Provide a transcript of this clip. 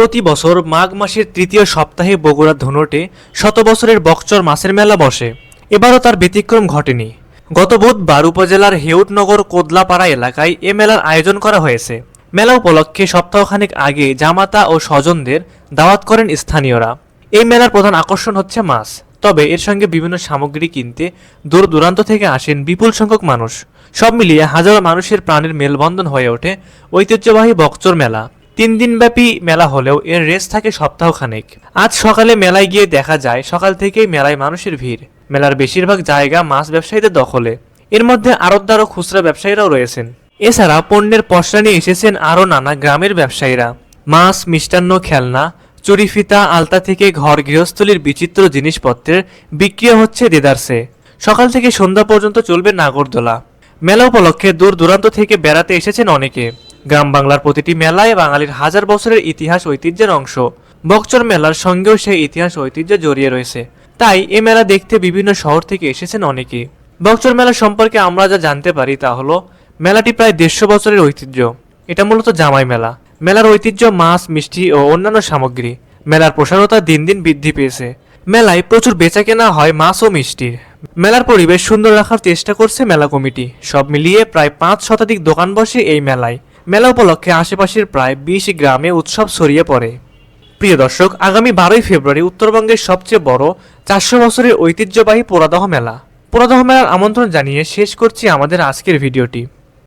প্রতি বছর মাঘ মাসের তৃতীয় সপ্তাহে বগুড়া ধনুটে শত বছরের বকচর মাছের মেলা বসে। এবারও তার ব্যতিক্রম ঘটেনি। গত বুধবার উপজেলার হেউটনগর কোদলাপাড়া এলাকায় এ মেলার আয়োজন করা হয়েছে। মেলা উপলক্ষে সপ্তাহখানেক আগে জামাতা ও স্বজনদের দাওয়াত করেন স্থানীয়রা। এই মেলার প্রধান আকর্ষণ হচ্ছে মাছ। তবে এর সঙ্গে বিভিন্ন সামগ্রী কিনতে দূর দূরান্ত থেকে আসেন বিপুল সংখ্যক মানুষ। সব মিলিয়ে হাজারো মানুষের প্রাণের মেলবন্ধন হয়ে ওঠে ঐতিহ্যবাহী বকচর মেলা। তিন দিনব্যাপী মেলা হলেও এর রেস থাকে সপ্তাহখানেক। আজ সকালে মেলায় গিয়ে দেখা যায়, সকাল থেকেই মেলায় মানুষের ভিড়। মেলার বেশিরভাগ জায়গা মাছ ব্যবসায়ীদের দখলে। এর মধ্যে আড়তদার ও খুচরা ব্যবসায়ীরাও রয়েছেন। এছাড়া পণ্যের পসরা নিয়ে এসেছেন আরও নানা গ্রামের ব্যবসায়ীরা। মাছ, মিষ্টান্ন, খেলনা চুরিফিতা আলতা থেকে ঘর গৃহস্থলীর বিচিত্র জিনিসপত্রের বিক্রিয়া হচ্ছে দেদারসে। সকাল থেকে সন্ধ্যা পর্যন্ত চলবে নাগরদোলা। মেলা উপলক্ষে দূর দূরান্ত থেকে বেড়াতে এসেছেন অনেকে। গ্রাম বাংলার প্রতিটি মেলায় বাঙালির হাজার বছরের ইতিহাস ঐতিহ্যের অংশ। বকচর মেলার সঙ্গেও সেই ইতিহাস ঐতিহ্য জড়িয়ে রয়েছে। তাই এ মেলা দেখতে বিভিন্ন শহর থেকে এসেছেন অনেকে। বকচর মেলা সম্পর্কে আমরা যা জানতে পারি তা হলো, মেলাটি প্রায় দেড়শো বছরের ঐতিহ্য। এটা মূলত জামাই মেলা। মেলার ঐতিহ্য মাছ, মিষ্টি ও অন্যান্য সামগ্রী। মেলার প্রসারতা দিন দিন বৃদ্ধি পেয়েছে। মেলায় প্রচুর বেচা কেনা হয় মাছ ও মিষ্টির। মেলার পরিবেশ সুন্দর রাখার চেষ্টা করছে মেলা কমিটি। সব মিলিয়ে প্রায় পাঁচ শতাধিক দোকান বসে এই মেলায়। মেলা উপলক্ষে আশেপাশের প্রায় বিশ গ্রামে উৎসব ছড়িয়ে পড়ে। প্রিয় দর্শক, আগামী বারোই ফেব্রুয়ারি উত্তরবঙ্গের সবচেয়ে বড় চারশো বছরের ঐতিহ্যবাহী পোড়াদহ মেলা। পোড়াদহ মেলার আমন্ত্রণ জানিয়ে শেষ করছি আমাদের আজকের ভিডিওটি।